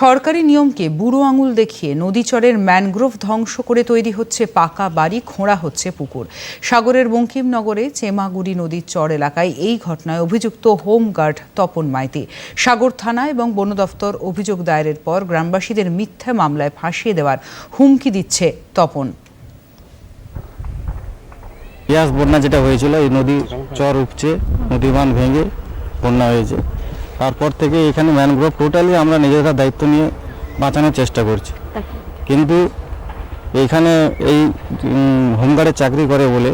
সরকারি নিয়মকে বুড়ো আঙুল দেখিয়ে নদীচরের ম্যানগ্রোভ ধ্বংস করে তৈরি হচ্ছে পাকা বাড়ি, খোঁড়া হচ্ছে পুকুর। সাগরের বঙ্কিমনগরে চেমাগুড়ি নদীর চর এলাকায় এই ঘটনায় অভিযুক্ত হোমগার্ড তপন মাইতি। সাগর থানা এবং বন দফতর অভিযোগ দায়েরের পর গ্রামবাসীদের মিথ্যা মামলায় ফাঁসিয়ে দেওয়ার হুমকি দিচ্ছে তপন। বন্যা যেটা হয়েছিল, এই নদী চর উপচে নদী বাঁধ ভেঙে বন্যা হয়েছে। তারপর থেকে এখানে ম্যানগ্রোভ টোটালি আমরা নিজেরা দায়িত্ব নিয়ে বাঁচানোর চেষ্টা করছি। কিন্তু এইখানে এই উম, হোমগার্ডে চাকরি করে বলে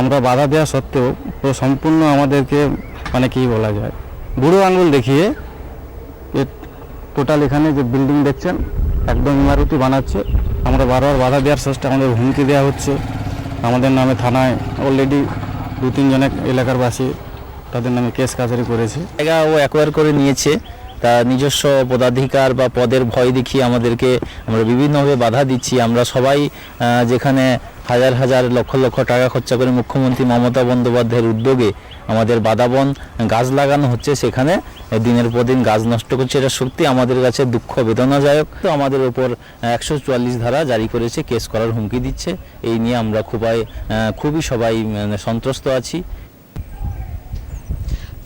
আমরা বাধা দেওয়া সত্ত্বেও পুরো সম্পূর্ণ আমাদেরকে মানে কি বলা যায় বুড়ো আঙুল দেখিয়ে এ টোটাল এখানে যে বিল্ডিং দেখছেন একদম ইমারতি বানাচ্ছে। আমরা বারবার বাধা দেওয়ার চেষ্টা আমাদের হুমকি দেওয়া হচ্ছে। আমাদের নামে থানায় অলরেডি দু তিনজন এক এলাকার বাসী তাদের নামে কেস কাছারি করেছে। জায়গা ও অ্যাকোয়ার করে নিয়েছে। তা নিজস্ব পদাধিকার বা পদের ভয় দেখিয়ে আমাদেরকে আমরা বিভিন্নভাবে বাধা দিচ্ছি। আমরা সবাই যেখানে হাজার হাজার লক্ষ লক্ষ টাকা খরচা করে মুখ্যমন্ত্রী মমতা বন্দ্যোপাধ্যায়ের উদ্যোগে আমাদের বাদাবন গাছ লাগানো হচ্ছে সেখানে দিনের পর দিন গাছ নষ্ট করছে। এটা সত্যি আমাদের কাছে দুঃখ বেদনাদায়ক। তো আমাদের ওপর একশো চুয়াল্লিশ ধারা জারি করেছে কেস করার হুমকি দিচ্ছে। এই নিয়ে আমরা খুবই খুবই সবাই মানে, সন্ত্রস্ত আছি।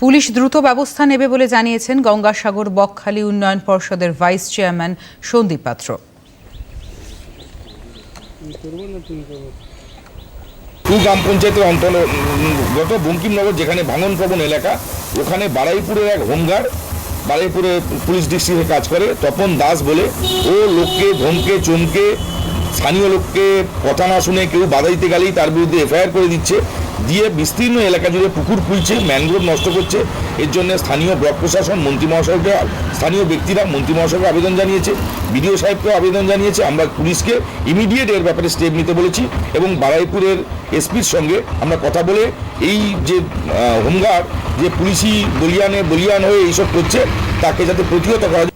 পুলিশ দ্রুত ব্যবস্থা নেবে বলে জানিয়েছেন গঙ্গাসাগর বকখালি উন্নয়ন পর্ষদের ভাইস চেয়ারম্যান সন্দীপ পাত্র। টু গ্রাম পঞ্চায়েতের অন্তর্গত বঙ্কিমনগর যেখানে ভাঙন প্রবণ এলাকা, ওখানে বারাইপুরের এক হোমগার্ড, বারাইপুরে পুলিশ ডিস্ট্রিক্টে কাজ করে, তপন দাস বলে, ও লোককে ধমকে, চমকে স্থানীয় লোককে কথা না শুনে কেউ বাধা দিতে গেলেই তার বিরুদ্ধে এফআইআর করে দিচ্ছে। দিয়ে বিস্তীর্ণ এলাকা জুড়ে পুকুর খুলছে ম্যানগ্রোভ নষ্ট করছে। এর জন্য স্থানীয় ব্লক প্রশাসন, মন্ত্রী মহাশয়কে, স্থানীয় ব্যক্তিরা মন্ত্রী মহাশয়কে আবেদন জানিয়েছে। বিডিও সাহেবকেও আবেদন জানিয়েছে। আমরা পুলিশকে ইমিডিয়েট এর ব্যাপারে স্টেপ নিতে বলেছি এবং বারাইপুরের এসপির সঙ্গে আমরা কথা বলে এই যে হোমগার্ড, যে পুলিশি বলিয়ানে, বলিয়ান হয়ে এইসব করছে, তাকে যাতে প্রতিহত করা